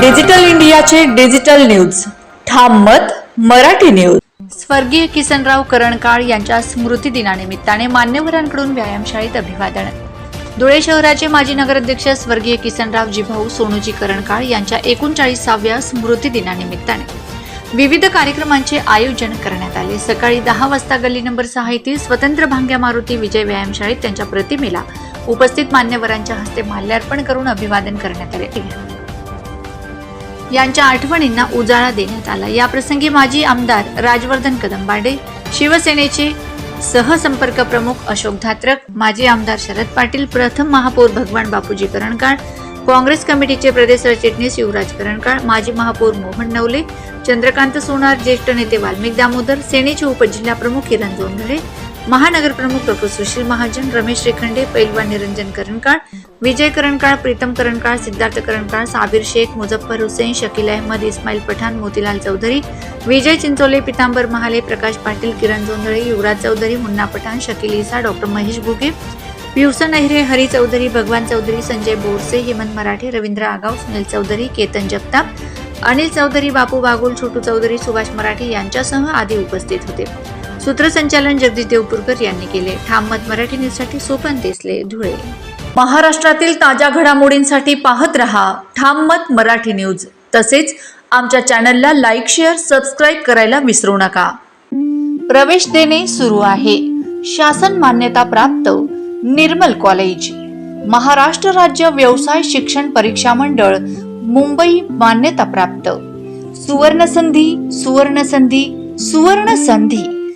Digital इंडियाचे digital news. ठाम मत मराठी न्यूज. स्वर्गीय किसनराव करणकाळ यांच्या स्मृती दिनानिमित्ताने मान्यवरांकडून व्यायामशाळेत अभिवादन. धुळे शहराचे माजी नगराध्यक्ष स्वर्गीय किसनराव जिभाऊ सोनूजी करणकाळ यांच्या एकोणचाळीसाव्या स्मृती दिनानिमित्ताने. विविध कार्यक्रमांचे आयोजन करण्यात आले. सकाळी दहा वाजता गल्ली नंबर सहा येथील स्वतंत्र भांग्या मारुती विजय व्यायामशाळेत त्यांच्या प्रतिमेला उपस्थित मान्यवरांच्या हस्ते माल्यार्पण करून अभिवादन करण्यात आले. यांच्या आठवणींना उजाळा देण्यात आला. या प्रसंगी माजी आमदार राजवर्धन कदमबाडे शिवसेनेचे सहसंपर्क प्रमुख अशोक धात्रक माजी आमदार शरद पाटील प्रथम महापौर भगवान बापूजी करणकाळ काँग्रेस कमिटीचे प्रदेश सरचिटणीस युवराज करणकाळ माजी महापौर मोहन नवले चंद्रकांत सोनार ज्येष्ठ नेते वाल्मिक दामोदर सेनेचे उपजिल्हाप्रमुख किरण जोंधळे महानगर प्रमुख डॉक्टर सुशील महाजन रमेश श्रीखंडे पैलवान निरंजन करणकाळ विजय करणकाळ प्रीतम करणकाळ सिद्धार्थ करणकाळ साबिर शेख मुझफ्फर हुसेन शकील अहमद इस्माईल पठाण मोतीलाल चौधरी विजय चिंचोले पितांबर महाले प्रकाश पाटील किरण जोंधळे युवराज चौधरी मुन्ना पठाण शकील इसा डॉक्टर महेश घुगे पियुसन अहिरे हरी चौधरी भगवान चौधरी संजय बोरसे हेमंत मराठे रवींद्र आगाव सुनील चौधरी केतन जगताप अनिल चौधरी बापू बागुल छोटू चौधरी सुभाष मराठे यांच्यासह आदी उपस्थित होते. सूत्रसंचालन जगदीश देवपूरकर यांनी केले. ठाम मत मराठी न्यूजसाठी सोपन देसले धुळे. महाराष्ट्रातील ताज्या घडामोडींसाठी पाहत रहा ठाम मत मराठी न्यूज. तसेच आमच्या चॅनलला लाईक शेअर सबस्क्राईब करायला विसरू नका. प्रवेश देणे सुरू आहे. शासन मान्यता प्राप्त निर्मल कॉलेज. महाराष्ट्र राज्य व्यवसाय शिक्षण परीक्षा मंडळ मुंबई मान्यता प्राप्त. सुवर्ण संधी सुवर्ण संधी सुवर्ण संधी